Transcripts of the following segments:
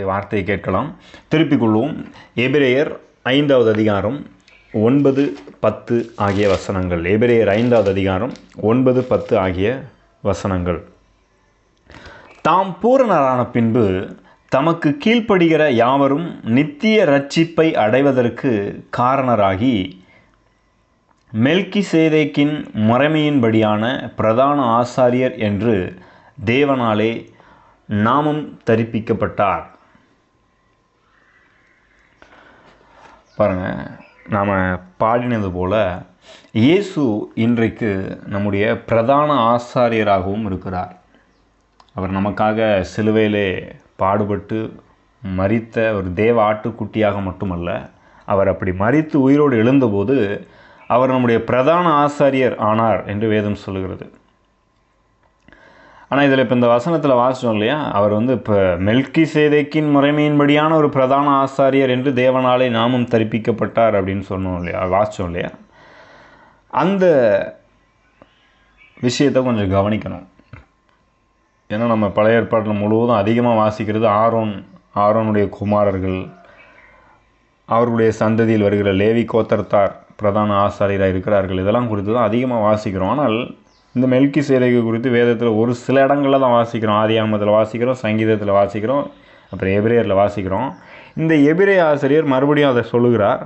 வார்த்தையை கேட்கலாம். திருப்பிக் கொள்வோம். எபிரேயர் ஐந்தாவது அதிகாரம் ஒன்பது பத்து ஆகிய வசனங்கள். எபிரேயர் ஐந்தாவது அதிகாரம் ஒன்பது பத்து ஆகிய வசனங்கள். தாம் பூரணரான பின்பு தமக்கு கீழ்ப்படுகிற யாவரும் நித்திய ரட்சிப்பை அடைவதற்கு காரணராகி மெல்கி சேதேக்கின் முறைமையின்படியான பிரதான ஆசாரியர் என்று தேவனாலே நாமம் தரிப்பிக்கப்பட்டார். பாருங்கள் நாம் பாடினது போல இயேசு இன்றைக்கு நம்முடைய பிரதான ஆசாரியராகவும் இருக்கிறார். அவர் நமக்காக சிலுவையிலே பாடுபட்டு மறித்த ஒரு தேவ ஆட்டுக்குட்டியாக மட்டுமல்ல அவர் அப்படி மறித்து உயிரோடு எழுந்தபோது அவர் நம்முடைய பிரதான ஆசாரியர் ஆனார் என்று வேதம் சொல்லுகிறது ஆனால் இதில் இப்போ இந்த வசனத்தில் வாசித்தோம் இல்லையா? அவர் வந்து இப்போ மெல்கி சேதைக்கின் முறைமையின்படியான ஒரு பிரதான ஆசாரியர் என்று தேவனாலே நாமும் தரிப்பிக்கப்பட்டார் அப்படின்னு சொன்னோம் இல்லையா? வாசித்தோம் இல்லையா? அந்த விஷயத்தை கொஞ்சம் கவனிக்கணும். ஏன்னா நம்ம பழைய ஏற்பாட்டில் முழுவதும் அதிகமாக வாசிக்கிறது ஆரோன் ஆரோனுடைய குமாரர்கள். அவர்களுடைய சந்ததியில் வருகிற லேவி கோத்தர்த்தார் பிரதான ஆசாரியராக இருக்கிறார்கள். இதெல்லாம் குறித்து தான் அதிகமாக வாசிக்கிறோம். ஆனால் இந்த மெல்கி சேதைக்கு குறித்து வேதத்தில் ஒரு சில இடங்களில் தான் வாசிக்கிறோம். ஆதியாமத்தில் வாசிக்கிறோம் சங்கீதத்தில் வாசிக்கிறோம் அப்புறம் எபிரேயரில் வாசிக்கிறோம். இந்த எபிரே ஆசிரியர் மறுபடியும் அதை சொல்லுகிறார்.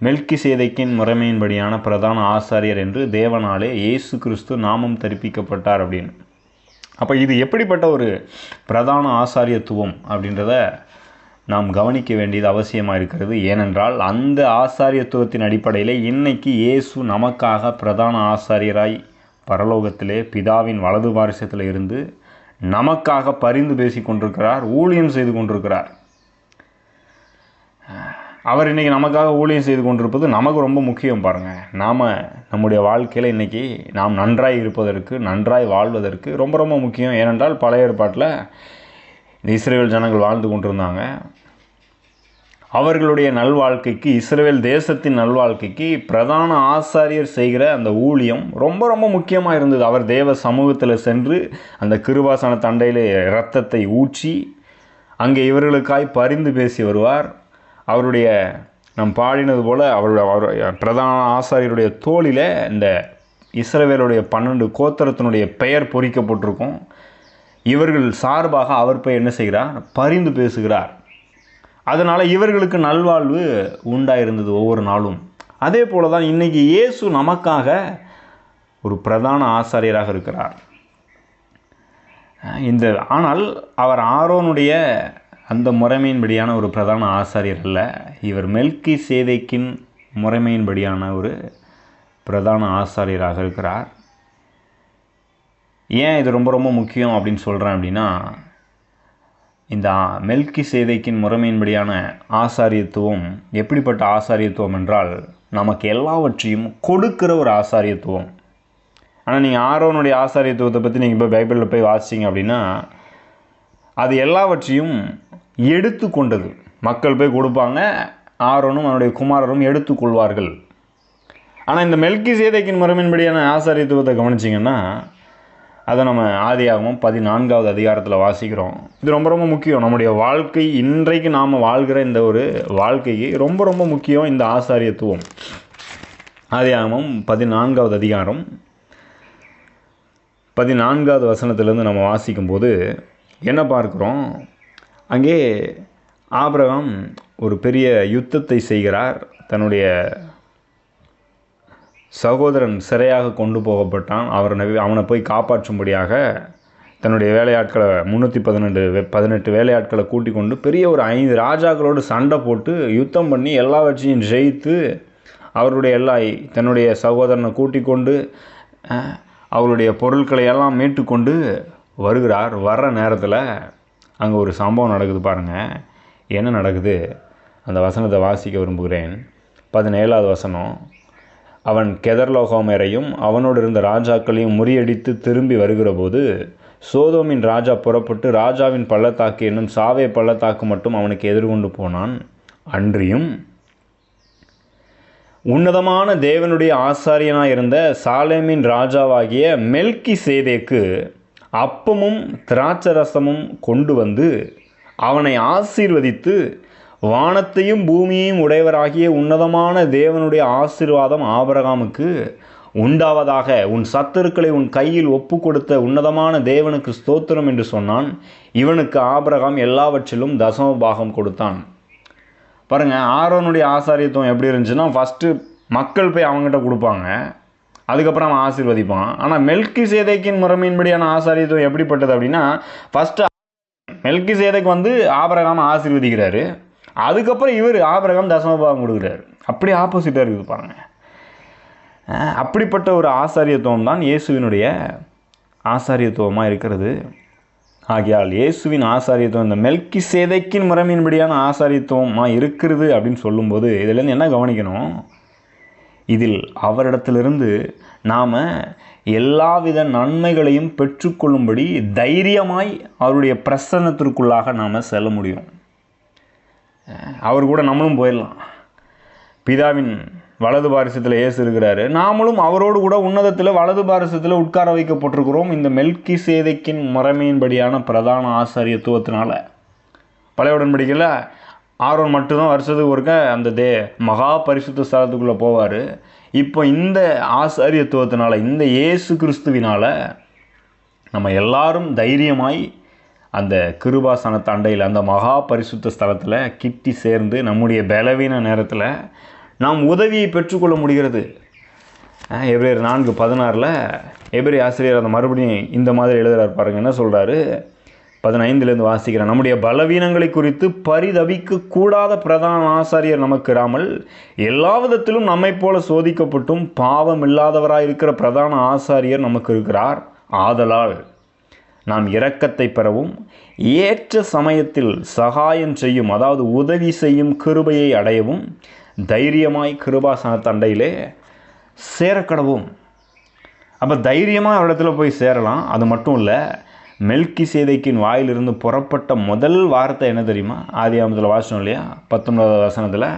மெல்கி சேதைக்கின் முறைமையின்படியான பிரதான ஆசாரியர் என்று தேவனாலே இயேசு கிறிஸ்து நாமம் தரிப்பிக்கப்பட்டார் அப்படின்னு. அப்போ இது எப்படிப்பட்ட ஒரு பிரதான ஆசாரியத்துவம் அப்படின்றத நாம் கவனிக்க வேண்டியது அவசியமாக இருக்கிறது. ஏனென்றால் அந்த ஆசாரியத்துவத்தின் அடிப்படையில் இன்னைக்கு இயேசு நமக்காக பிரதான ஆசாரியராய் பரலோகத்திலே பிதாவின் வலது பாரிசத்தில் இருந்து நமக்காக பரிந்து பேசி கொண்டிருக்கிறார் ஊழியம் செய்து கொண்டிருக்கிறார். அவர் இன்றைக்கி நமக்காக ஊழியம் செய்து கொண்டிருப்பது நமக்கு ரொம்ப முக்கியம் பாருங்கள் நாம் நம்முடைய வாழ்க்கையில் இன்றைக்கி நாம் நன்றாய் இருப்பதற்கு நன்றாய் வாழ்வதற்கு ரொம்ப ரொம்ப முக்கியம். ஏனென்றால் பழைய ஏற்பாட்டில் இந்த இஸ்ரேல் ஜனங்கள் வாழ்ந்து கொண்டிருந்தாங்க. அவர்களுடைய நல்வாழ்க்கைக்கு இஸ்ரேல் தேசத்தின் நல்வாழ்க்கைக்கு பிரதான ஆசாரியர் செய்கிற அந்த ஊழியம் ரொம்ப ரொம்ப முக்கியமாக இருந்தது. அவர் தேவ சமூகத்தில் சென்று அந்த கிருபாசன தண்டையில் இரத்தத்தை ஊற்றி அங்கே இவர்களுக்காய் பரிந்து பேசி வருவார். அவருடைய நம் பாடினது போல் அவருடைய அவர் பிரதான ஆசாரியருடைய தோளில் இந்த இஸ்ரவேலுடைய பன்னெண்டு கோத்திரத்தினுடைய பெயர் பொறிக்கப்பட்டிருக்கும். இவர்கள் சார்பாக அவர் போய் என்ன செய்கிறார்? பரிந்து பேசுகிறார். அதனால் இவர்களுக்கு நல்வாழ்வு உண்டாயிருந்தது ஒவ்வொரு நாளும். அதே போல தான் இன்றைக்கி இயேசு நமக்காக ஒரு பிரதான ஆசாரியராக இருக்கிறார். இந்த ஆனால் அவர் ஆரோனுடைய அந்த முறைமையின்படியான ஒரு பிரதான ஆசாரியர் அல்ல இவர் மெல்கி சேதைக்கின் முறைமையின்படியான ஒரு பிரதான ஆசாரியராக இருக்கிறார். ஏன் இது ரொம்ப ரொம்ப முக்கியம் அப்படின்னு சொல்கிறேன் அப்படின்னா இந்த மெல்கி சேதைக்கின் முறைமையின்படியான ஆசாரியத்துவம் எப்படிப்பட்ட ஆசாரியத்துவம் என்றால் நமக்கு எல்லாவற்றையும் கொடுக்கிற ஒரு ஆசாரியத்துவம். ஆனால் நீங்கள் ஆரோனுடைய ஆசாரியத்துவத்தை பற்றி நீங்கள் இப்போ பைபிளில் போய் வாசிச்சிங்க அப்படின்னா அது எல்லாவற்றையும் எடுத்து கொண்டது. மக்கள் போய் கொடுப்பாங்க ஆரோனும் அவனுடைய குமாரரும் எடுத்துக்கொள்வார்கள் ஆனால் இந்த மெல்கி சேதைக்கின் முறைமையின்படியான ஆசாரியத்துவத்தை கவனிச்சிங்கன்னா அதை நம்ம ஆதியாகவும் பதினான்காவது அதிகாரத்தில் வாசிக்கிறோம். இது ரொம்ப ரொம்ப முக்கியம். நம்முடைய வாழ்க்கை இன்றைக்கு நாம் வாழ்கிற இந்த ஒரு வாழ்க்கைக்கு ரொம்ப ரொம்ப முக்கியம் இந்த ஆசாரியத்துவம். ஆதியாகவும் பதினான்காவது அதிகாரம். பதினான்காவது வசனத்திலேருந்து நம்ம வாசிக்கும்போது என்ன பார்க்குறோம்? அங்கே ஆபிரகாம் ஒரு பெரிய யுத்தத்தை செய்கிறார். தன்னுடைய சகோதரன் சிறையாக கொண்டு போகப்பட்டான். அவனை அவனை போய் காப்பாற்றும்படியாக தன்னுடைய வேலையாட்களை முந்நூற்றி பதினெண்டு பதினெட்டு வேலையாட்களை கூட்டி கொண்டு பெரிய ஒரு ஐந்து ராஜாக்களோடு சண்டை போட்டு யுத்தம் பண்ணி எல்லாவற்றையும் ஜெயித்து அவருடைய எல்லா தன்னுடைய சகோதரனை கூட்டி கொண்டு அவருடைய பொருட்களை எல்லாம் மீட்டுக்கொண்டு வருகிறார். வர்ற நேரத்தில் அங்கே ஒரு சம்பவம் நடக்குது பாருங்கள் என்ன நடக்குது? அந்த வசனத்தை வாசிக்க விரும்புகிறேன். பதினேழாவது வசனம். அவன் கெதர்லோகோமரையும் அவனோடு இருந்த ராஜாக்களையும் முறியடித்து திரும்பி வருகிறபோது சோதோமின் ராஜா புறப்பட்டு ராஜாவின் பள்ளத்தாக்கு என்னும் சாவே பள்ளத்தாக்கு மட்டும் அவனுக்கு எதிர்கொண்டு போனான். அன்றியும் உன்னதமான தேவனுடைய ஆசாரியனாக இருந்த சாலேமின் ராஜாவாகிய மெல்கி சேதேக்கு அப்பமும் திராட்சரசமும் கொண்டு வந்து அவனை ஆசீர்வதித்து வானத்தையும் பூமியையும் உடையவராகிய உன்னதமான தேவனுடைய ஆசீர்வாதம் ஆபரகாமுக்கு உண்டாவதாக உன் சத்துருக்களை உன் கையில் ஒப்பு கொடுத்த உன்னதமான தேவனுக்கு ஸ்தோத்திரம் என்று சொன்னான். இவனுக்கு ஆபரகாம் எல்லாவற்றிலும் தசம பாகம் கொடுத்தான். பாருங்கள் ஆரோனுடைய ஆசாரியத்துவம் எப்படி இருந்துச்சுன்னா ஃபஸ்ட்டு மக்கள் போய் அவங்ககிட்ட கொடுப்பாங்க. அதுக்கப்புறம் அவன் ஆசீர்வதிப்பான். ஆனால் மெல்கி சேதைக்கின் முறைமையின்படியான ஆசாரியத்துவம் எப்படிப்பட்டது அப்படின்னா ஃபஸ்ட்டு மெல்கி சேதைக்கு வந்து ஆபரகாம் ஆசீர்வதிக்கிறாரு. அதுக்கப்புறம் இவர் ஆபிரகாம் தசமபாகம் கொடுக்குறாரு. அப்படி ஆப்போசிட்டாக இருக்குது பாருங்கள் அப்படிப்பட்ட ஒரு ஆசாரியத்துவம் தான் இயேசுவினுடைய ஆசாரியத்துவமாக இருக்கிறது. ஆகையால் இயேசுவின் ஆசாரியத்துவம் இந்த மெல்கி சேதைக்கின் முறைமையின்படியான ஆசாரியத்துவமாக இருக்கிறது அப்படின்னு சொல்லும்போது இதுலேருந்து என்ன கவனிக்கணும்? இதில் அவரிடத்திலிருந்து நாம் எல்லாவித நன்மைகளையும் பெற்றுக்கொள்ளும்படி தைரியமாய் அவருடைய பிரசன்னத்திற்குள்ளாக நாம் செல்ல முடியும். அவர் கூட நம்மளும் போயிடலாம். பிதாவின் வலது பாரிசத்தில் இயேசு இருக்கிறாரு. நாமளும் அவரோடு கூட உன்னதத்தில் வலது பாரிசத்தில் உட்கார வைக்கப்பட்டிருக்கிறோம். இந்த மெல்கி சேதைக்கின் முறைமையின்படியான பிரதான ஆசாரியத்துவத்தினால. பழைய உடன்படிக்கையில் ஆர்வம் மட்டும்தான் வருஷத்துக்கு ஒருக்க அந்த தே மகா பரிசுத்த ஸ்தலத்துக்குள்ளே போவார். இப்போ இந்த ஆசாரியத்துவத்தினால இந்த இயேசு கிறிஸ்துவினால் நம்ம எல்லாரும் தைரியமாய் அந்த கிருபாசன தண்டையில் அந்த மகா பரிசுத்த ஸ்தலத்தில் கிட்டி சேர்ந்து நம்முடைய பலவீன நேரத்தில் நாம் உதவியை பெற்றுக்கொள்ள முடிகிறது. எப்ரேர் நான்கு பதினாறில் எபிரே ஆசிரியர் அந்த மறுபடியும் இந்த மாதிரி எழுதுகிறார் பாருங்க. என்ன சொல்கிறாரு பதினைந்துலேருந்து வாசிக்கிறேன் நம்முடைய பலவீனங்களை குறித்து பரிதவிக்க கூடாத பிரதான ஆசாரியர் நமக்கு இராமல் எல்லா விதத்திலும் நம்மைப் போல சோதிக்கப்பட்டும் பாவம் இல்லாதவராக இருக்கிற பிரதான ஆசாரியர் நமக்கு இருக்கிறார். ஆதலால் நாம் இரக்கத்தை பெறவும் ஏற்ற சமயத்தில் சகாயம் செய்யும் அதாவது உதவி செய்யும் கிருபையை அடையவும் தைரியமாய் கிருபாசன தண்டையிலே சேரக்கடவும். அப்போ தைரியமாக இடத்துல போய் சேரலாம். அது மட்டும் இல்லை மெல்கி சேதைக்கின் வாயிலிருந்து புறப்பட்ட முதல் வார்த்தை என்ன தெரியுமா? ஆதி ஆகமத்தில் வாசனம் இல்லையா? பத்தொன்பதாவது வசனத்தில்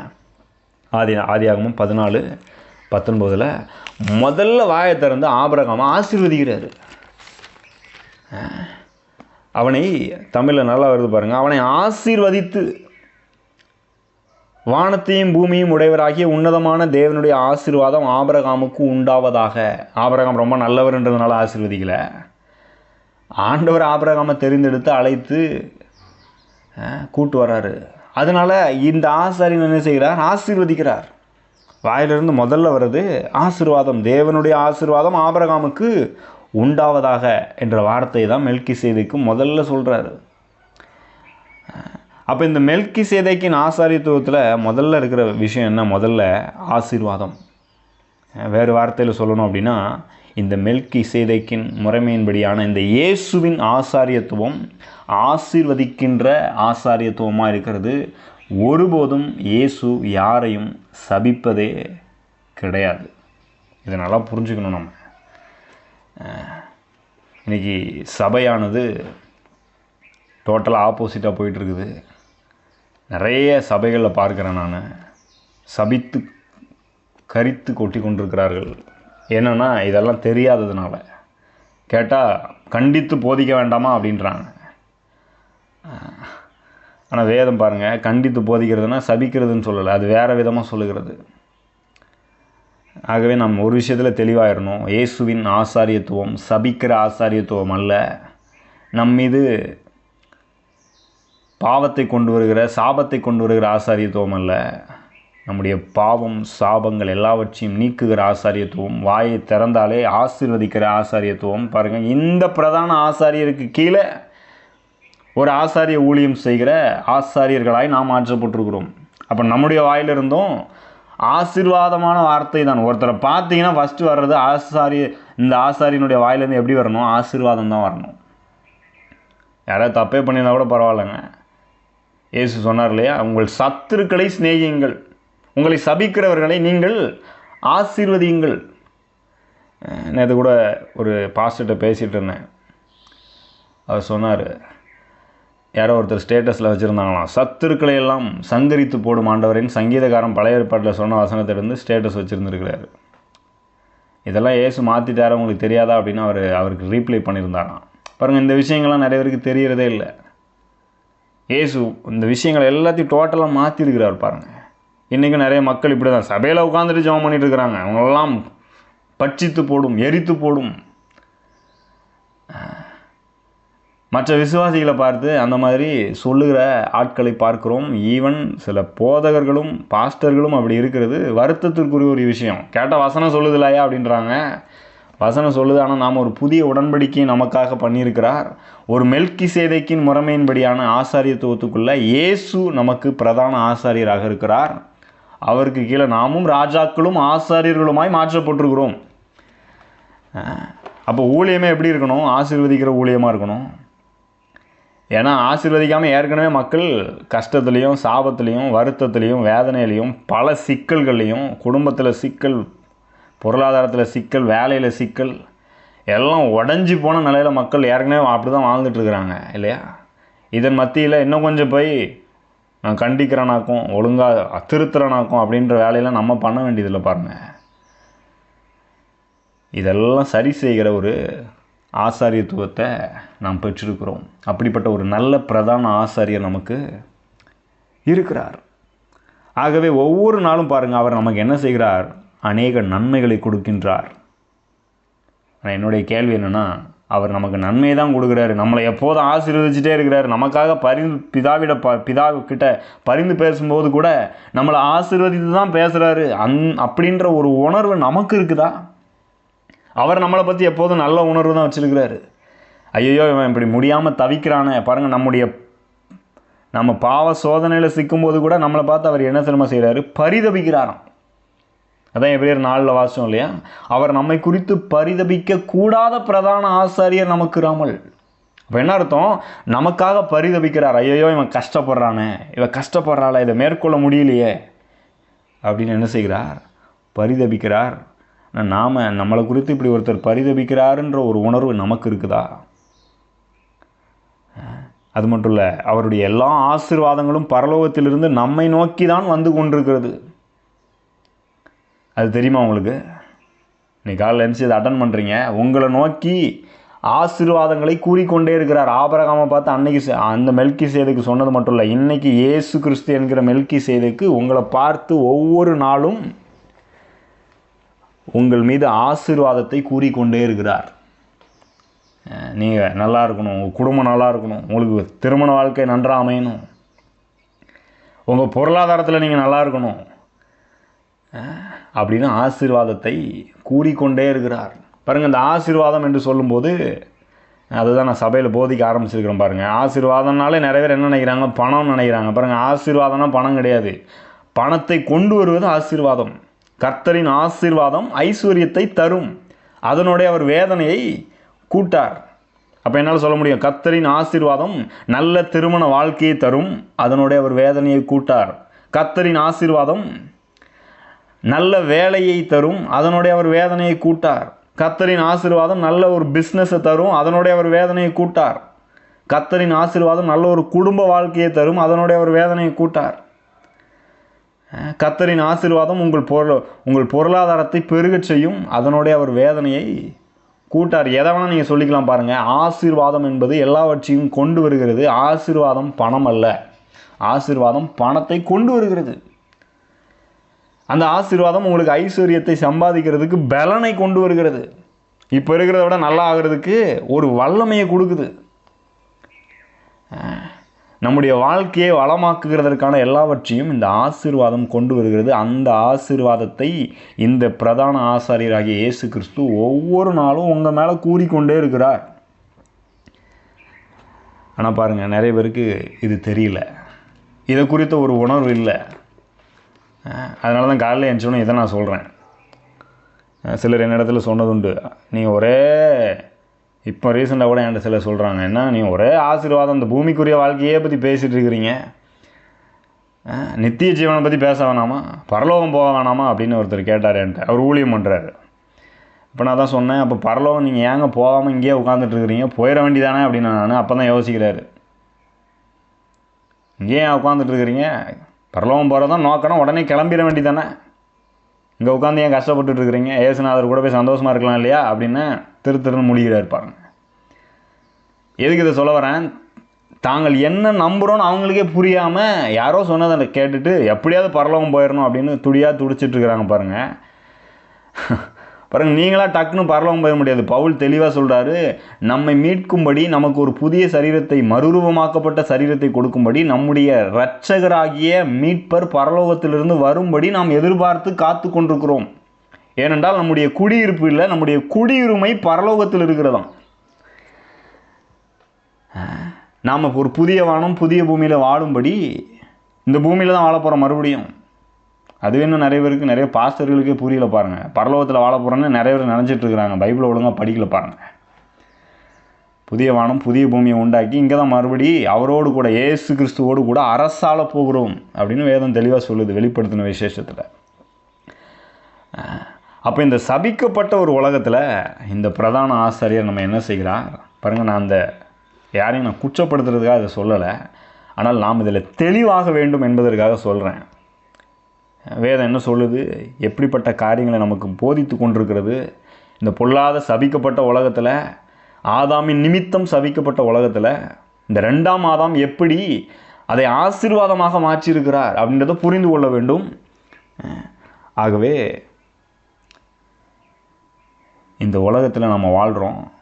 ஆதி ஆதியாகமும் பதினாலு பத்தொன்பதில் முதல்ல வாயை திறந்து ஆபரகமாக ஆசீர்வதிக்கிறாரு. அவனை தமிழில் நல்லா வருது பாருங்கள் அவனை ஆசீர்வதித்து வானத்தையும் பூமியும் உடையவராகிய உன்னதமான தேவனுடைய ஆசீர்வாதம் ஆபரகாமுக்கு உண்டாவதாக. ஆபரகாம் ரொம்ப நல்லவர்ன்றதுனால ஆசீர்வதிக்கலை. ஆண்டவர் ஆபரகாமை தெரிந்தெடுத்து அழைத்து கூட்டு வர்றாரு. அதனால இந்த ஆசாரியன் என்ன செய்கிறார்? ஆசீர்வதிக்கிறார். வாயிலிருந்து முதல்ல வர்றது ஆசீர்வாதம். தேவனுடைய ஆசீர்வாதம் ஆபரகாமுக்கு உண்டாவதாக என்ற வார்த்தை தான் மெல்கி சேதைக்கு முதல்ல சொல்கிறாரு அப்போ இந்த மெல்கி சேதைக்கின் ஆசாரியத்துவத்தில் முதல்ல இருக்கிற விஷயம் என்ன? முதல்ல ஆசீர்வாதம். வேறு வார்த்தையில் சொல்லணும் அப்படின்னா இந்த மெல்கி சேதைக்கின் முறைமையின்படியான இந்த இயேசுவின் ஆசாரியத்துவம் ஆசீர்வதிக்கின்ற ஆசாரியத்துவமாக இருக்கிறது. ஒருபோதும் இயேசு யாரையும் சபிப்பதே கிடையாது. இதை நல்லா புரிஞ்சுக்கணும் நம்ம. இன்றைக்கி இன்னைக்கு சபையானது டோட்டலாக ஆப்போசிட்டாக போயிட்டுருக்குது. நிறைய சபைகளில் பார்க்குறேன் நான். சபித்து கரித்து கொட்டி கொண்டிருக்கிறார்கள். என்னென்னா இதெல்லாம் தெரியாததுனால. கேட்டால் கண்டித்து போதிக்க வேண்டாமா? அப்படின்றாங்க. ஆனால் வேதம் பாருங்கள் கண்டித்து போதிக்கிறதுனா சபிக்கிறதுன்னு சொல்லலை. அது வேறு விதமாக சொல்லுகிறது. ஆகவே நாம் ஒரு விஷயத்தில் தெளிவாயிடணும் இயேசுவின் ஆசாரியத்துவம் சபிக்கிற ஆசாரியத்துவம் அல்ல. நம் மீது பாவத்தை கொண்டு வருகிற சாபத்தை கொண்டு வருகிற ஆசாரியத்துவம் அல்ல. நம்முடைய பாவம் சாபங்கள் எல்லாவற்றையும் நீக்குகிற ஆசாரியத்துவம் வாயை திறந்தாலே ஆசீர்வதிக்கிற ஆசாரியத்துவம். பாருங்கள் இந்த பிரதான ஆசாரியருக்கு கீழே ஒரு ஆசாரிய ஊழியம் செய்கிற ஆசாரியர்களாய் நாம் ஆற்றப்பட்டிருக்கிறோம். அப்போ நம்முடைய வாயிலிருந்தும் ஆசீர்வாதமான வார்த்தை தான். ஒருத்தரை பார்த்தீங்கன்னா ஃபஸ்ட்டு வர்றது ஆசாரி இந்த ஆசாரியனுடைய வாயிலேருந்து எப்படி வரணும்? ஆசீர்வாதம் தான் வரணும். யாராவது தப்பே பண்ணியிருந்தா கூட பரவாயில்லைங்க. இயேசு சொன்னார் இல்லையா? உங்கள் சத்துருக்களை சிநேகியுங்கள். உங்களை சபிக்கிறவர்களை நீங்கள் ஆசீர்வதியுங்கள். நேற்று கூட ஒரு பாஸ்டர்கிட்ட பேசிகிட்டு இருந்தேன். அவர் சொன்னார் யாரோ ஒருத்தர் ஸ்டேட்டஸில் வச்சுருந்தாங்களாம். சத்துருக்களை எல்லாம் சங்கரித்து போடும் ஆண்டவரின் சங்கீதக்காரன் பழைய ஏற்பாட்டில் சொன்ன வசனத்திலிருந்து ஸ்டேட்டஸ் வச்சுருந்துருக்கிறாரு. இதெல்லாம் ஏசு மாற்றிட்டார உங்களுக்கு தெரியாதா அப்படின்னு அவர் அவருக்கு ரீப்ளை பண்ணியிருந்தாராம். பாருங்கள் இந்த விஷயங்கள்லாம் நிறைய பேருக்கு தெரியறதே இல்லை. இயேசு இந்த விஷயங்களை எல்லாத்தையும் டோட்டலாக மாற்றிருக்கிறார் பாருங்கள் இன்றைக்கும் நிறைய மக்கள் இப்படி தான் சபையில் உட்காந்துட்டு ஜெபம் பண்ணிட்டு இருக்கிறாங்க. அவங்களெல்லாம் பட்சித்து போடும் எரித்து போடும். மற்ற விசுவாசிகளை பார்த்து அந்த மாதிரி சொல்லுகிற ஆட்களை பார்க்கிறோம். ஈவன் சில போதகர்களும் பாஸ்டர்களும் அப்படி இருக்கிறது. வருத்தத்திற்குரிய ஒரு விஷயம். கேட்ட வசனம் சொல்லுதில்லையா அப்படின்றாங்க. வசனம் சொல்லுது ஆனால் நாம் ஒரு புதிய உடன்படிக்கையை நமக்காக பண்ணியிருக்கிறார். ஒரு மெல்கி சேதைக்கின் முறைமையின்படியான ஆசாரியத்துவத்துக்குள்ளே இயேசு நமக்கு பிரதான ஆசாரியராக இருக்கிறார். அவருக்கு கீழே நாமும் ராஜாக்களும் ஆசாரியர்களுமாய் மாற்றப்பட்டிருக்கிறோம். அப்போ ஊழியமே எப்படி இருக்கணும்? ஆசீர்வதிக்கிற ஊழியமாக இருக்கணும்? ஏன்னா ஆசீர்வதிக்காமல் ஏற்கனவே மக்கள் கஷ்டத்துலேயும் சாபத்துலேயும் வருத்தத்துலேயும் வேதனையிலையும் பல சிக்கல்கள்லையும் குடும்பத்தில் சிக்கல் பொருளாதாரத்தில் சிக்கல் வேலையில் சிக்கல் எல்லாம் உடஞ்சி போன நிலையில் மக்கள் ஏற்கனவே அப்படி தான் வாழ்ந்துட்டுருக்குறாங்க இல்லையா? இதன் மத்தியில் இன்னும் கொஞ்சம் போய் நான் கண்டிக்கிறனாக்கும் ஒழுங்காக திருத்துறனாக்கும் அப்படின்ற வேலையெல்லாம் நம்ம பண்ண வேண்டியதில்லை பாருங்கள் இதெல்லாம் சரி செய்கிற ஒரு ஆசாரியத்துவத்தை நாம் பெற்றிருக்கிறோம். அப்படிப்பட்ட ஒரு நல்ல பிரதான ஆசாரியர் நமக்கு இருக்கிறார். ஆகவே ஒவ்வொரு நாளும் பாருங்கள் அவர் நமக்கு என்ன செய்கிறார்? அநேக நன்மைகளை கொடுக்கின்றார். ஆனால் என்னுடைய கேள்வி என்னென்னா அவர் நமக்கு நன்மை தான் கொடுக்குறாரு. நம்மளை எப்போதும் ஆசீர்வதிச்சுட்டே இருக்கிறார். நமக்காக பரிந்து பிதாவிட ப பிதாவுக்கிட்ட பரிந்து பேசும்போது கூட நம்மளை ஆசீர்வதித்து தான் பேசுகிறாரு அந் அப்படின்ற ஒரு உணர்வு நமக்கு இருக்குதா? அவர் நம்மளை பற்றி எப்போதும் நல்ல உணர்வு தான் வச்சுருக்கிறாரு. ஐயோ இவன் இப்படி முடியாமல் தவிக்கிறானே. பாருங்கள் நம்முடைய நம்ம பாவ சோதனையில் சிக்கும்போது கூட நம்மளை பார்த்து அவர் என்ன சிரமம் செய்கிறாரு பரிதபிக்கிறாராம். அதான் எப்படியார் நாளில் வாசம் இல்லையா? அவர் நம்மை குறித்து பரிதபிக்க கூடாத பிரதான ஆசாரியர் நமக்கு ராமல் அப்போ என்ன அர்த்தம்? நமக்காக பரிதபிக்கிறார். ஐயோ இவன் கஷ்டப்படுறானே. இவன் கஷ்டப்படுறாள. இதை மேற்கொள்ள முடியலையே. அப்படின்னு என்ன செய்கிறார்? பரிதபிக்கிறார். நாம் நம்மளை குறித்து இப்படி ஒருத்தர் பரிதபிக்கிறாருன்ற ஒரு உணர்வு நமக்கு இருக்குதா? அது மட்டும் இல்லை அவருடைய எல்லா ஆசிர்வாதங்களும் பரலோகத்திலிருந்து நம்மை நோக்கி தான் வந்து கொண்டிருக்கிறது. அது தெரியுமா உங்களுக்கு? இன்னைக்கு காலையில் எழுந்துச்சு அட்டன் பண்ணுறீங்க உங்களை நோக்கி ஆசீர்வாதங்களை கூறிக்கொண்டே இருக்கிறார். ஆபரகாமை பார்த்து அன்னைக்கு அந்த மெல்கி சேதுக்கு சொன்னது மட்டும் இல்லை இன்னைக்கு இயேசு கிறிஸ்து என்கிற மெல்கி சேதுக்கு உங்களை பார்த்து ஒவ்வொரு நாளும் உங்கள் மீது ஆசீர்வாதத்தை கூறிக்கொண்டே இருக்கிறார். நீங்கள் நல்லா இருக்கணும் உங்கள் குடும்பம் நல்லா இருக்கணும் உங்களுக்கு திருமண வாழ்க்கை நன்றாக அமையணும். உங்கள் பொருளாதாரத்தில் நீங்கள் நல்லா இருக்கணும். அப்படின்னு ஆசீர்வாதத்தை கூறிக்கொண்டே இருக்கிறார். பாருங்கள் இந்த ஆசீர்வாதம் என்று சொல்லும்போது அதுதான் நான் சபையில் போதிக்க ஆரம்பிச்சிருக்கிறேன் பாருங்கள் ஆசீர்வாதம்னாலே நிறைய பேர் என்ன நினைக்கிறாங்க? பணம் நினைக்கிறாங்க. பாருங்கள் ஆசீர்வாதம்னா பணம் கிடையாது. பணத்தை கொண்டு வருவது ஆசீர்வாதம். கர்த்தரின் ஆசீர்வாதம் ஐஸ்வர்யத்தை தரும். அதனுடைய அவர் வேதனையை கூட்டார். அப்போ என்னால் சொல்ல முடியும்? கர்த்தரின் ஆசீர்வாதம் நல்ல திருமண வாழ்க்கையை தரும். அதனுடைய அவர் வேதனையை கூட்டார். கர்த்தரின் ஆசீர்வாதம் நல்ல வேலையை தரும். அதனுடைய அவர் வேதனையை கூட்டார். கத்தரின் ஆசீர்வாதம் நல்ல ஒரு பிஸ்னஸை தரும். அதனுடைய அவர் வேதனையை கூட்டார். கத்தரின் ஆசீர்வாதம் நல்ல ஒரு குடும்ப வாழ்க்கையை தரும். அதனுடைய அவர் வேதனையை கூட்டார். கத்தரின் ஆசீர்வாதம் உங்கள் பொருள் உங்கள் பொருளாதாரத்தை பெருகச் செய்யும். அதனுடைய அவர் வேதனையை கூட்டார். எதை வேணால் நீங்கள் சொல்லிக்கலாம் பாருங்கள் ஆசீர்வாதம் என்பது எல்லாவற்றையும் கொண்டு வருகிறது. ஆசீர்வாதம் பணம் அல்ல. ஆசீர்வாதம் பணத்தை கொண்டு வருகிறது. அந்த ஆசீர்வாதம் உங்களுக்கு ஐஸ்வர்யத்தை சம்பாதிக்கிறதுக்கு பலனை கொண்டு வருகிறது. இப்போ இருக்கிறத விட நல்லா ஆகிறதுக்கு ஒரு வல்லமையை கொடுக்குது. நம்முடைய வாழ்க்கையை வளமாக்குகிறதற்கான எல்லாவற்றையும் இந்த ஆசீர்வாதம் கொண்டு வருகிறது. அந்த ஆசீர்வாதத்தை இந்த பிரதான ஆசாரியராகிய இயேசு கிறிஸ்து ஒவ்வொரு நாளும் உங்கள் மேலே கூறிக்கொண்டே இருக்கிறார். ஆனால் பாருங்கள் நிறைய பேருக்கு இது தெரியல. இதை குறித்த ஒரு உணர்வு இல்லை. அதனால தான் காலையில் எழுந்தோன்னே இதை நான் சொல்கிறேன் சிலர் என்னிடத்துல சொன்னதுண்டு நீ ஒரே இப்போ ரீசெண்டாக கூட என்கிட்ட சில சொல்கிறாங்க என்ன நீ ஒரே ஆசீர்வாதம் இந்த பூமிக்குரிய வாழ்க்கையே பற்றி பேசிகிட்டு இருக்கிறீங்க. நித்திய ஜீவனை பற்றி பேச வேணாமா? பரலோகம் போக வேணாமா? அப்படின்னு ஒருத்தர் கேட்டார் என்கிட்ட. அவர் ஊழியம் பண்ணுறாரு இப்போ நான் தான் சொன்னேன் அப்போ பரலோகம் நீங்கள் ஏங்க போகாமல் இங்கேயே உட்காந்துட்டு இருக்கிறீங்க? போயிட வேண்டியதானே? அப்படின்னு நான் அப்போ தான் யோசிக்கிறாரு. இங்கேயே ஏன் இருக்கிறீங்க? பரலோகம் போகிறதான் நோக்கணும் உடனே கிளம்பிட வேண்டியதானே? இங்கே உட்காந்து ஏன் கஷ்டப்பட்டுட்ருக்குறீங்க ஏசுநாதர் கூட போய் சந்தோஷமாக இருக்கலாம் இல்லையா? அப்படின்னு திரு திருன்னு முடிகிறார் பாருங்க. எதுக்கு இதை சொல்ல வரேன்? தாங்கள் என்ன நம்புகிறோன்னு அவங்களுக்கே புரியாமல் யாரோ சொன்னதை கேட்டுட்டு எப்படியாவது பரலோகம் போயிடணும் அப்படின்னு துடியாக துடிச்சிட்டு இருக்கிறாங்க பாருங்கள் நீங்களாக டக்குன்னு பரலோகம் போயிட முடியாது. பவுல் தெளிவாக சொல்கிறாரு நம்மை மீட்கும்படி நமக்கு ஒரு புதிய சரீரத்தை மறுரூபமாக்கப்பட்ட சரீரத்தை கொடுக்கும்படி நம்முடைய இரட்சகராகிய மீட்பர் பரலோகத்திலிருந்து வரும்படி நாம் எதிர்பார்த்து காத்து கொண்டிருக்கிறோம். ஏனென்றால் நம்முடைய குடியிருப்பு இல்லை நம்முடைய குடியுரிமை பரலோகத்தில் இருக்கிறதாம். நாம் ஒரு புதிய வானம் புதிய பூமியில் வாழும்படி இந்த பூமியில் தான் வாழ போகிறோம் மறுபடியும். அது இன்னும் நிறைய பேருக்கு நிறைய பாஸ்டர்களுக்கே புரியல பாருங்கள் பரலோகத்தில் வாழ போகிறோன்னு நிறைய பேர் நினச்சிட்ருக்குறாங்க பைபிளை ஒழுங்காக படிக்கல பாருங்கள் புதிய வானம் புதிய பூமியை உண்டாக்கி இங்கே தான் மறுபடி அவரோடு கூட இயேசு கிறிஸ்துவோடு கூட அரசால போகிறோம் அப்படின்னு வேதம் தெளிவாக சொல்லுது வெளிப்படுத்தின விசேஷத்தில். அப்போ இந்த சபிக்கப்பட்ட ஒரு உலகத்தில் இந்த பிரதான ஆசிரியர் நம்ம என்ன செய்கிறார்? பாருங்கள் நான் அந்த யாரையும் நான் குற்றப்படுத்துறதுக்காக அதை சொல்லலை. ஆனால் நாம் இதில் தெளிவாக வேண்டும் என்பதற்காக சொல்கிறேன் வேதம் என்ன சொல்லுது? எப்படிப்பட்ட காரியங்களை நமக்கு போதித்து கொண்டிருக்கிறது? இந்த பொல்லாத சபிக்கப்பட்ட உலகத்தில் ஆதாமின் நிமித்தம் சபிக்கப்பட்ட உலகத்தில் இந்த ரெண்டாம் ஆதாம் எப்படி அதை ஆசீர்வாதமாக மாற்றியிருக்கிறார் அப்படின்றத புரிந்து கொள்ள வேண்டும். ஆகவே இந்த உலகத்தில் நம்ம வாழ்கிறோம்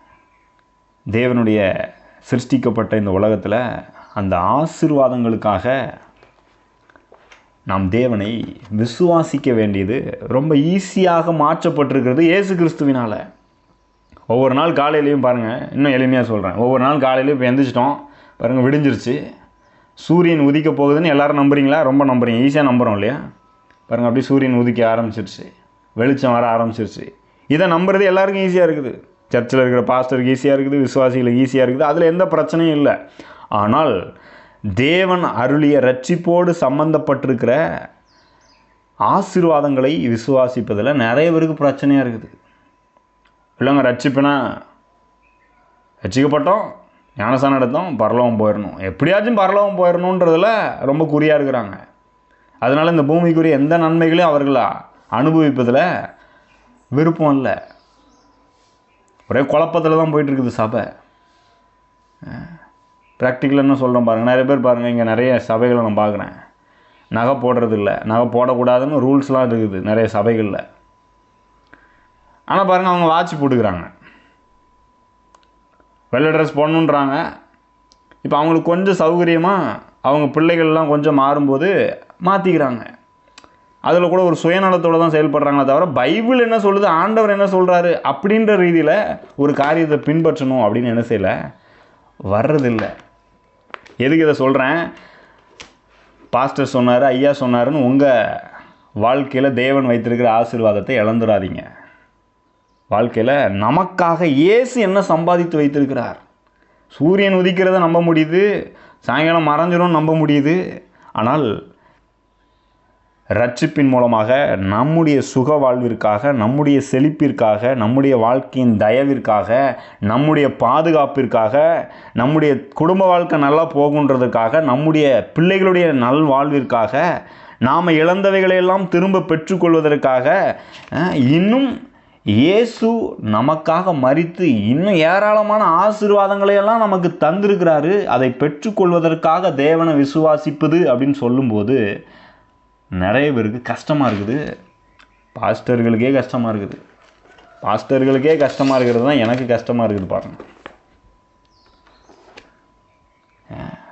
தேவனுடைய சிருஷ்டிக்கப்பட்ட இந்த உலகத்தில் அந்த ஆசீர்வாதங்களுக்காக நாம் தேவனை விசுவாசிக்க வேண்டியது ரொம்ப ஈஸியாக மாற்றப்பட்டிருக்கிறது இயேசு கிறிஸ்துவினால். ஒவ்வொரு நாள் காலையிலையும் பாருங்கள் இன்னும் எளிமையாக சொல்கிறேன் ஒவ்வொரு நாள் காலையிலையும் இப்போ எந்திரிச்சிட்டோம். பாருங்கள் விடிஞ்சிருச்சு. சூரியன் உதிக்க போகுதுன்னு எல்லோரும் நம்புறீங்களா? ரொம்ப நம்புறீங்க. ஈஸியாக நம்புகிறோம் இல்லையா? பாருங்கள் அப்படியே சூரியன் உதிக்க ஆரம்பிச்சிருச்சு. வெளிச்சம் வர ஆரம்பிச்சிருச்சு. இதை நம்புறது எல்லாருக்கும் ஈஸியாக இருக்குது. சர்ச்சில் இருக்கிற பாஸ்டருக்கு ஈஸியாக இருக்குது விசுவாசிகளுக்கு ஈஸியாக இருக்குது. அதில் எந்த பிரச்சனையும் இல்லை. ஆனால் தேவன் அருளிய ரட்சிப்போடு சம்பந்தப்பட்டிருக்கிற ஆசீர்வாதங்களை விசுவாசிப்பதில் நிறைய பேருக்கு பிரச்சனையாக இருக்குது. இல்லைங்க ரட்சிப்புனா ரட்சிக்கப்பட்டோம் ஞானசான எடுத்தோம் பரலோகம் போயிடணும் எப்படியாச்சும் பரலோகம் போயிடணுன்றதில் ரொம்ப குறியாக இருக்கிறாங்க. அதனால் இந்த பூமிக்குரிய எந்த நன்மைகளையும் அவர்கள் அனுபவிப்பதில் விருப்பம் இல்லை. ஒரே குழப்பத்தில் தான் போயிட்டுருக்குது சபை. ப்ராக்டிக்கலாக என்ன சொல்கிறோம் பாருங்கள் நிறைய பேர் பாருங்கள் இங்கே நிறைய சபைகளை நான் பார்க்குறேன். நகை போடுறது இல்லை. நகை போடக்கூடாதுன்னு ரூல்ஸ்லாம் இருக்குது நிறைய சபைகளில். ஆனால் பாருங்கள் அவங்க வாட்ச் போட்டுக்கிறாங்க. வெள்ளை ட்ரெஸ் போடணுன்றாங்க. இப்போ அவங்களுக்கு கொஞ்சம் சௌகரியமாக அவங்க பிள்ளைகள்லாம் கொஞ்சம் மாறும்போது மாற்றிக்கிறாங்க அதில் கூட ஒரு சுயநலத்தோடு தான் செயல்படுறாங்களே தவிர பைபிள் என்ன சொல்லுது ஆண்டவர் என்ன சொல்கிறாரு அப்படின்ற ரீதியில் ஒரு காரியத்தை பின்பற்றணும் அப்படின்னு என்ன செய்யல? வர்றதில்லை. எதுக்கு இதை சொல்கிறேன் பாஸ்டர் சொன்னார் ஐயா சொன்னாருன்னு உங்கள் வாழ்க்கையில் தேவன் வைத்திருக்கிற ஆசீர்வாதத்தை இழந்துடாதீங்க. வாழ்க்கையில் நமக்காக இயேசு என்ன சம்பாதித்து வைத்திருக்கிறார்? சூரியன் உதிக்கிறத நம்ப முடியுது சாயங்காலம் மறைஞ்சிடும் நம்ப முடியுது. ஆனால் ரட்சிப்பின் மூலமாக நம்முடைய சுக வாழ்விற்காக நம்முடைய செழிப்பிற்காக நம்முடைய வாழ்க்கையின் தயவிற்காக நம்முடைய பாதுகாப்பிற்காக நம்முடைய குடும்ப வாழ்க்கை நல்லா போகுன்றதுக்காக நம்முடைய பிள்ளைகளுடைய நல் வாழ்விற்காக நாம் இழந்தவைகளையெல்லாம் திரும்ப பெற்றுக்கொள்வதற்காக இன்னும் இயேசு நமக்காக மறித்து இன்னும் ஏராளமான ஆசீர்வாதங்களை எல்லாம் நமக்கு தந்திருக்கிறாரு. அதை பெற்றுக்கொள்வதற்காக தேவனை விசுவாசிப்பது அப்படின்னு சொல்லும்போது நிறைய பேருக்கு கஷ்டமாக இருக்குது. பாஸ்டர்களுக்கே கஷ்டமாக இருக்குது. பாஸ்டர்களுக்கே கஷ்டமாக இருக்கிறது தான் எனக்கு கஷ்டமாக இருக்குது பாருங்கள்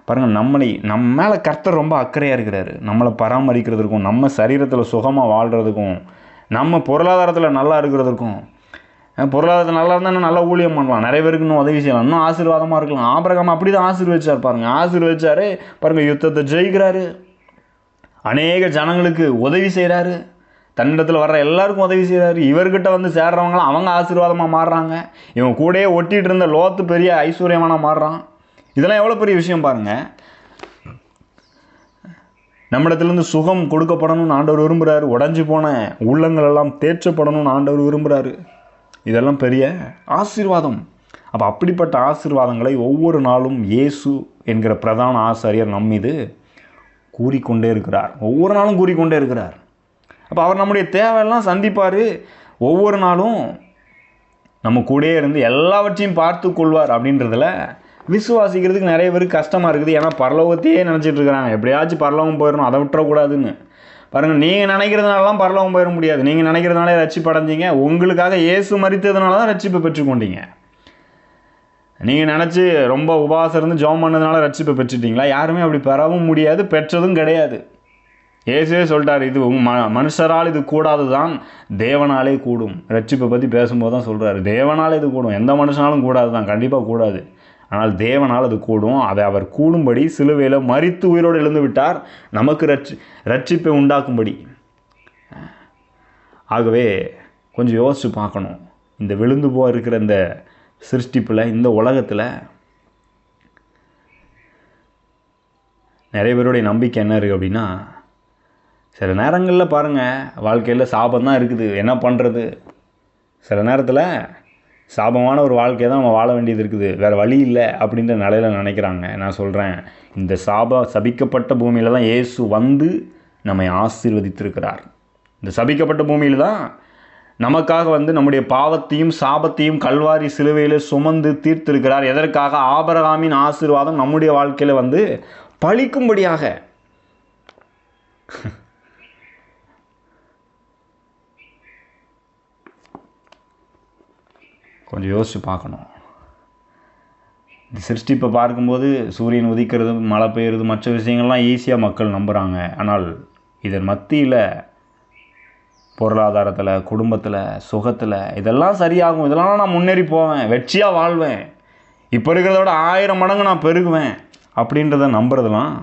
பாருங்கள் நம்மளை நம்ம மேலே கர்த்தர் ரொம்ப அக்கறையாக இருக்கிறாரு. நம்மளை பராமரிக்கிறதுக்கும் நம்ம சரீரத்தில் சுகமாக வாழ்கிறதுக்கும் நம்ம பொருளாதாரத்தில் நல்லா இருக்கிறதுக்கும் பொருளாதாரத்தில் நல்லா இருந்தால் நல்லா ஊழியம் பண்ணலாம். நிறைய பேருக்கு இன்னும் உதவி செய்யலாம். இன்னும் ஆசீர்வாதமாக இருக்கலாம். ஆபிரகாம் அப்படி தான் ஆசீர்வதிச்சார் பாருங்கள் ஆசீர்வதிச்சாரு பாருங்கள் யுத்தத்தை ஜெயிக்கிறாரு. அநேக ஜனங்களுக்கு உதவி செய்கிறாரு தன்னிடத்தில் வர்ற எல்லாருக்கும் உதவி செய்கிறாரு இவர்கிட்ட வந்து சேர்றவங்களாம் அவங்க ஆசீர்வாதமாக மாறுறாங்க. இவன் கூடயே ஒட்டிகிட்டு இருந்த லோத்து பெரிய ஐஸ்வர்யமான மாறுறான். இதெல்லாம் எவ்வளோ பெரிய விஷயம் பாருங்கள் நம்மிடத்துலேருந்து சுகம் கொடுக்கப்படணும்னு ஆண்டவர் விரும்புகிறாரு உடஞ்சி போன உள்ளங்கள் எல்லாம் தேற்றப்படணும்னு ஆண்டவர் விரும்புகிறாரு இதெல்லாம் பெரிய ஆசீர்வாதம். அப்போ அப்படிப்பட்ட ஆசீர்வாதங்களை ஒவ்வொரு நாளும் இயேசு என்கிற பிரதான ஆசாரியர் நம்மீது கூறிக்கொண்டே இருக்கிறார். ஒவ்வொரு நாளும் கூறிக்கொண்டே இருக்கிறார். அப்போ அவர் நம்முடைய தேவையெல்லாம் சந்திப்பார். ஒவ்வொரு நாளும் நம்ம கூடயே இருந்து எல்லாவற்றையும் பார்த்து கொள்வார் அப்படின்றதுல விசுவாசிக்கிறதுக்கு நிறைய பேருக்கு கஷ்டமாக இருக்குது. ஏன்னா பரலோகத்தையே நினச்சிட்டு இருக்கிறாங்க. எப்படியாச்சும் பரலோகம் போயிடணும் அதை விட்டுறக்கூடாதுன்னு பாருங்கள் நீங்கள் நினைக்கிறதுனாலலாம் பரலோகம் போயிட முடியாது. நீங்கள் நினைக்கிறதுனாலே ரட்சிப்பு அடைஞ்சீங்க. உங்களுக்காக இயேசு மறித்ததுனால தான் ரட்சிப்பை பெற்றுக்கொண்டீங்க. நீங்கள் நினச்சி ரொம்ப உபவாசம் இருந்து ஜோம் பண்ணதுனால ரட்சிப்பை பெற்றுட்டீங்களா? யாருமே அப்படி பெறவும் முடியாது பெற்றதும் கிடையாது. ஏசுவே சொல்லிட்டார் இது ம மனுஷரால் இது கூடாது தான் தேவனாலே கூடும். ரட்சிப்பை பற்றி பேசும்போது தான் சொல்கிறாரு தேவனால் இது கூடும். எந்த மனுஷனாலும் கூடாது தான் கண்டிப்பாக கூடாது. ஆனால் தேவனால் அது கூடும். அதை அவர் கூடும்படி சிலுவையில் மறித்து உயிரோடு எழுந்து விட்டார். நமக்கு ரட்சி ரட்சிப்பை உண்டாக்கும்படி. ஆகவே கொஞ்சம் யோசித்து பார்க்கணும். இந்த விழுந்து போக இருக்கிற இந்த சிருஷ்டிப்பில் இந்த உலகத்தில் நிறைய பேருடைய நம்பிக்கை என்ன இருக்குது அப்படின்னா சில நேரங்களில் பாருங்கள் வாழ்க்கையில் சாபம் தான் இருக்குது. என்ன பண்ணுறது சில நேரத்தில் சாபமான ஒரு வாழ்க்கையை தான் நம்ம வாழ வேண்டியது இருக்குது. வேறு வழி இல்லை அப்படின்ற நிலையில் நினைக்கிறாங்க. நான் சொல்கிறேன் இந்த சாப சபிக்கப்பட்ட பூமியில் தான் இயேசு வந்து நம்மை ஆசீர்வதித்திருக்கிறார். இந்த சபிக்கப்பட்ட பூமியில் தான் நமக்காக வந்து நம்முடைய பாவத்தையும் சாபத்தையும் கல்வாரி சிலுவையில் சுமந்து தீர்த்திருக்கிறார். எதற்காக? ஆபரகாமின் ஆசீர்வாதம் நம்முடைய வாழ்க்கையில் வந்து பழிக்கும்படியாக. கொஞ்சம் யோசித்து பார்க்கணும். இந்த சிருஷ்டிப்பை பார்க்கும்போது சூரியன் உதிக்கிறது மழை பெய்யுறது மற்ற விஷயங்கள்லாம் ஈஸியாக மக்கள் நம்புகிறாங்க ஆனால் இதன் மத்தியில் பொருளாதாரத்தில் குடும்பத்தில் சுகத்தில் இதெல்லாம் சரியாகும். இதெல்லாம் நான் முன்னேறி போவேன். வெற்றியாக வாழ்வேன். இப்போ இருக்கிறத விட ஆயிரம் மடங்கு நான் பெருகுவேன் அப்படின்றத நம்புறதெல்லாம்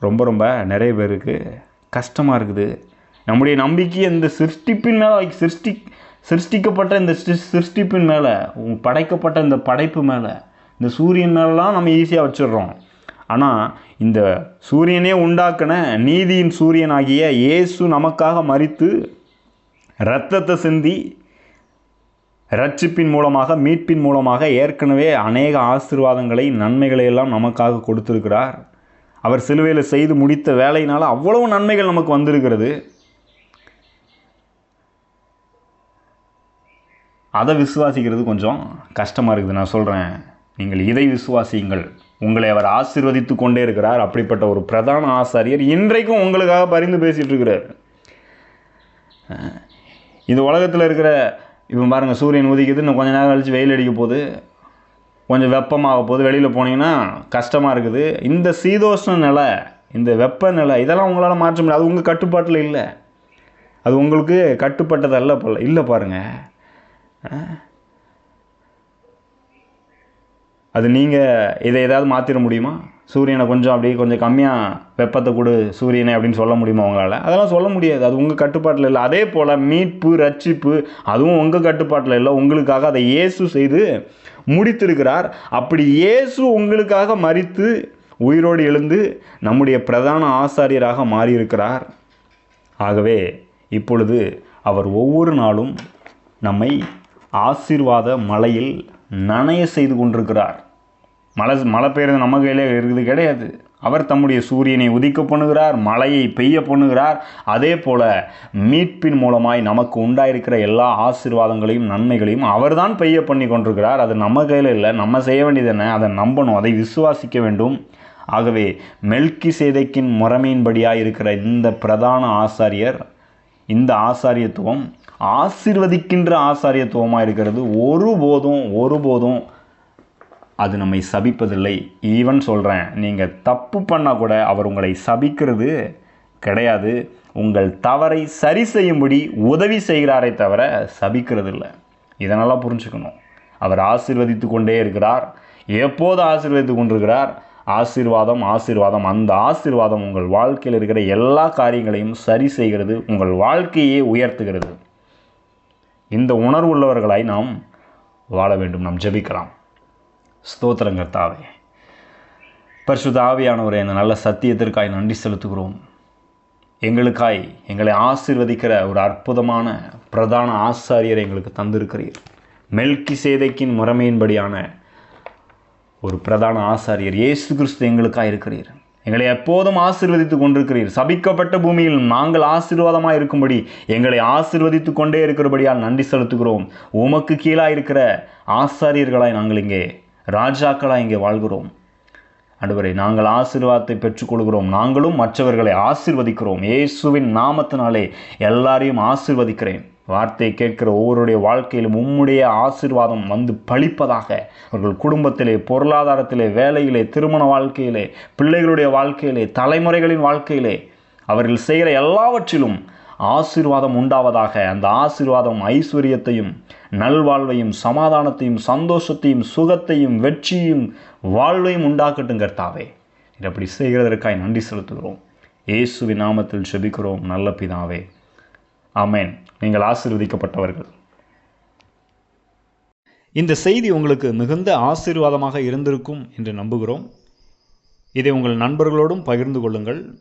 ரொம்ப ரொம்ப நிறைய பேருக்கு கஷ்டமாக இருக்குது. நம்முடைய நம்பிக்கையை இந்த சிருஷ்டிப்பின் மேலே சிருஷ்டி சிருஷ்டிக்கப்பட்ட இந்த சிருஷ்டிப்பின் மேலே படைக்கப்பட்ட இந்த படைப்பு மேலே இந்த சூரியன் மேலெலாம் நம்ம ஈஸியாக வச்சிடுறோம். ஆனால் இந்த சூரியனே உண்டாக்கின நீதியின் சூரியனாகிய இயேசு நமக்காக மறித்து இரத்தத்தை சிந்தி ரட்சிப்பின் மூலமாக மீட்பின் மூலமாக ஏற்கனவே அநேக ஆசீர்வாதங்களை நன்மைகளை எல்லாம் நமக்காக கொடுத்துருக்கிறார். அவர் சிலுவையில் செய்து முடித்த வேலையினால் அவ்வளவு நன்மைகள் நமக்கு வந்திருக்கிறது. அதை விசுவாசிக்கிறது கொஞ்சம் கஷ்டமாக இருக்குது. நான் சொல்கிறேன் நீங்கள் இதை விசுவாசியுங்கள். உங்களை அவர் ஆசீர்வதித்து கொண்டே இருக்கிறார். அப்படிப்பட்ட ஒரு பிரதான ஆசாரியர் இன்றைக்கும் உங்களுக்காக பரிந்து பேசிகிட்டு இருக்கிறார். இந்த உலகத்தில் இருக்கிற இப்போ பாருங்கள் சூரியன் உதிக்குது இன்னும் கொஞ்ச நேரம் கழிச்சு வெயில் அடிக்க போகுது. கொஞ்சம் வெப்பமாக போகுது. வெளியில் போனீங்கன்னா கஷ்டமாக இருக்குது. இந்த சீதோஷ்ண நிலை இந்த வெப்ப நிலை இதெல்லாம் உங்களால் மாற்ற முடியாது. அது உங்கள் கட்டுப்பாட்டில் இல்லை. அது உங்களுக்கு கட்டுப்பட்டதல்ல போல. இல்லை பாருங்கள் அது நீங்கள் இதை ஏதாவது மாற்றிட முடியுமா? சூரியனை கொஞ்சம் அப்படியே கொஞ்சம் கம்மியாக வெப்பத்தை கொடு சூரியனை அப்படின்னு சொல்ல முடியுமா உங்களால்? அதெல்லாம் சொல்ல முடியாது. அது உங்கள் கட்டுப்பாட்டில் இல்லை. அதே போல் மீட்பு ரட்சிப்பு அதுவும் உங்கள் கட்டுப்பாட்டில் இல்லை. உங்களுக்காக அதை இயேசு செய்து முடித்திருக்கிறார். அப்படி இயேசு உங்களுக்காக மறித்து உயிரோடு எழுந்து நம்முடைய பிரதான ஆசாரியராக மாறியிருக்கிறார். ஆகவே இப்பொழுது அவர் ஒவ்வொரு நாளும் நம்மை ஆசீர்வாத மலையில் நனைய செய்து கொண்டிருக்கிறார். மழை மழை பெய்யுறது நம்ம கையில் இருக்குது கிடையாது. அவர் தம்முடைய சூரியனை உதிக்க பண்ணுகிறார் மழையை பெய்ய பண்ணுகிறார். அதே போல் மீட்பின் மூலமாய் நமக்கு உண்டாயிருக்கிற எல்லா ஆசீர்வாதங்களையும் நன்மைகளையும் அவர்தான் பெய்ய பண்ணி கொண்டிருக்கிறார். அது நம்ம கையில் இல்லை நம்ம செய்ய வேண்டியது என்ன அதை நம்பணும் அதை விசுவாசிக்க வேண்டும். ஆகவே மெல்கி சேதைக்கின் முறைமையின்படியாக இருக்கிற இந்த பிரதான ஆசாரியர் இந்த ஆசாரியத்துவம் ஆசிர்வதிக்கின்ற ஆசாரியத்துவமாக இருக்கிறது. ஒருபோதும் ஒருபோதும் அது நம்மை சபிப்பதில்லை. ஈவன் சொல்கிறேன் நீங்கள் தப்பு பண்ணால் கூட அவர் உங்களை சபிக்கிறது கிடையாது. உங்கள் தவறை சரி செய்யும்படி உதவி செய்கிறாரே தவிர சபிக்கிறது இல்லை இதனால் புரிஞ்சுக்கணும். அவர் ஆசீர்வதித்து கொண்டே இருக்கிறார். எப்போது ஆசீர்வதித்து கொண்டிருக்கிறார்? ஆசீர்வாதம் ஆசீர்வாதம். அந்த ஆசீர்வாதம் உங்கள் வாழ்க்கையில் இருக்கிற எல்லா காரியங்களையும் சரி செய்கிறது உங்கள் வாழ்க்கையே உயர்த்துகிறது. இந்த உணர்வுள்ளவர்களாய் நாம் வாழ வேண்டும் நாம் ஜெபிக்கலாம். ஸ்தோத்திரங்கர்த்தாவே பரிசுத்த ஆவியானவரே இந்த நல்ல சத்தியத்திற்காய் நன்றி செலுத்துகிறோம். எங்களுக்காய் எங்களை ஆசிர்வதிக்கிற ஒரு அற்புதமான பிரதான ஆசாரியரை எங்களுக்கு தந்திருக்கிறீர். மெல்கி சேதைக்கின் முறைமையின்படியான ஒரு பிரதான ஆசாரியர் இயேசு கிறிஸ்து எங்களுக்காக இருக்கிறீர். எங்களை எப்போதும் ஆசிர்வதித்து கொண்டிருக்கிறீர். சபிக்கப்பட்ட பூமியில் நாங்கள் ஆசீர்வாதமாக இருக்கும்படி எங்களை ஆசிர்வதித்து கொண்டே இருக்கிறபடியால் நன்றி செலுத்துகிறோம். உமக்கு கீழாக இருக்கிற ஆசாரியர்களாய் நாங்கள் இங்கே ராஜாக்களாக இங்கே வாழ்கிறோம். ஆண்டவரே நாங்கள் ஆசீர்வாதத்தை பெற்றுக்கொள்கிறோம். நாங்களும் மற்றவர்களை ஆசிர்வதிக்கிறோம். இயேசுவின் நாமத்தினாலே எல்லாரையும் ஆசிர்வதிக்கிறேன். வார்த்தையை கேட்கிற ஒவ்வொருடைய வாழ்க்கையிலும் உம்முடைய ஆசிர்வாதம் வந்து பழிப்பதாக. அவர்கள் குடும்பத்திலே பொருளாதாரத்திலே வேலையிலே திருமண வாழ்க்கையிலே பிள்ளைகளுடைய வாழ்க்கையிலே தலைமுறைகளின் வாழ்க்கையிலே அவர்கள் செய்கிற எல்லாவற்றிலும் ஆசீர்வாதம் உண்டாவதாக அந்த ஆசீர்வாதம் ஐஸ்வர்யத்தையும் நல்வாழ்வையும் சமாதானத்தையும் சந்தோஷத்தையும் சுகத்தையும் வெற்றியும் வாழ்வையும் உண்டாக்கட்டும் கர்த்தாவே. நீர் அப்படி செய்கிறதற்காய் நன்றி செலுத்துகிறோம். இயேசுவின் நாமத்தில் செபிக்கிறோம். நல்ல பிதாவே. ஆமேன். நீங்கள் ஆசீர்வதிக்கப்பட்டவர்கள். இந்த செய்தி உங்களுக்கு மிகுந்த ஆசீர்வாதமாக இருந்திருக்கும் என்று நம்புகிறோம். இதை உங்கள் நண்பர்களோடும் பகிர்ந்து கொள்ளுங்கள்.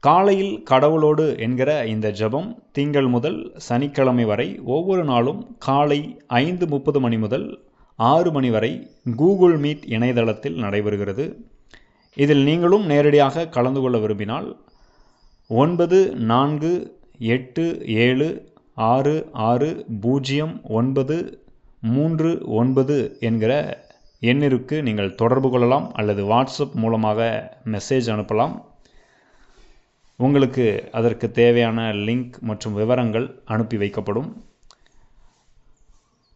காலையில் கடவுளோடு என்கிற இந்த ஜெபம் திங்கள் முதல் சனிக்கிழமை வரை ஒவ்வொரு நாளும் காலை ஐந்து முப்பது மணி முதல் ஆறு மணி வரை கூகுள் மீட் இணையதளத்தில் நடைபெறுகிறது. இதில் நீங்களும் நேரடியாக கலந்து கொள்ள விரும்பினால் ஒன்பது நான்கு எட்டு ஏழு ஆறு ஆறு பூஜ்ஜியம் ஒன்பது மூன்று ஒன்பது என்கிற எண்ணிற்கு நீங்கள் தொடர்பு கொள்ளலாம் அல்லது வாட்ஸ்அப் மூலமாக மெசேஜ் அனுப்பலாம். உங்களுக்கு அதற்கு தேவையான லிங்க் மற்றும் விவரங்கள் அனுப்பி வைக்கப்படும்.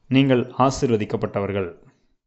நீங்கள் ஆசிர்வதிக்கப்பட்டவர்கள்.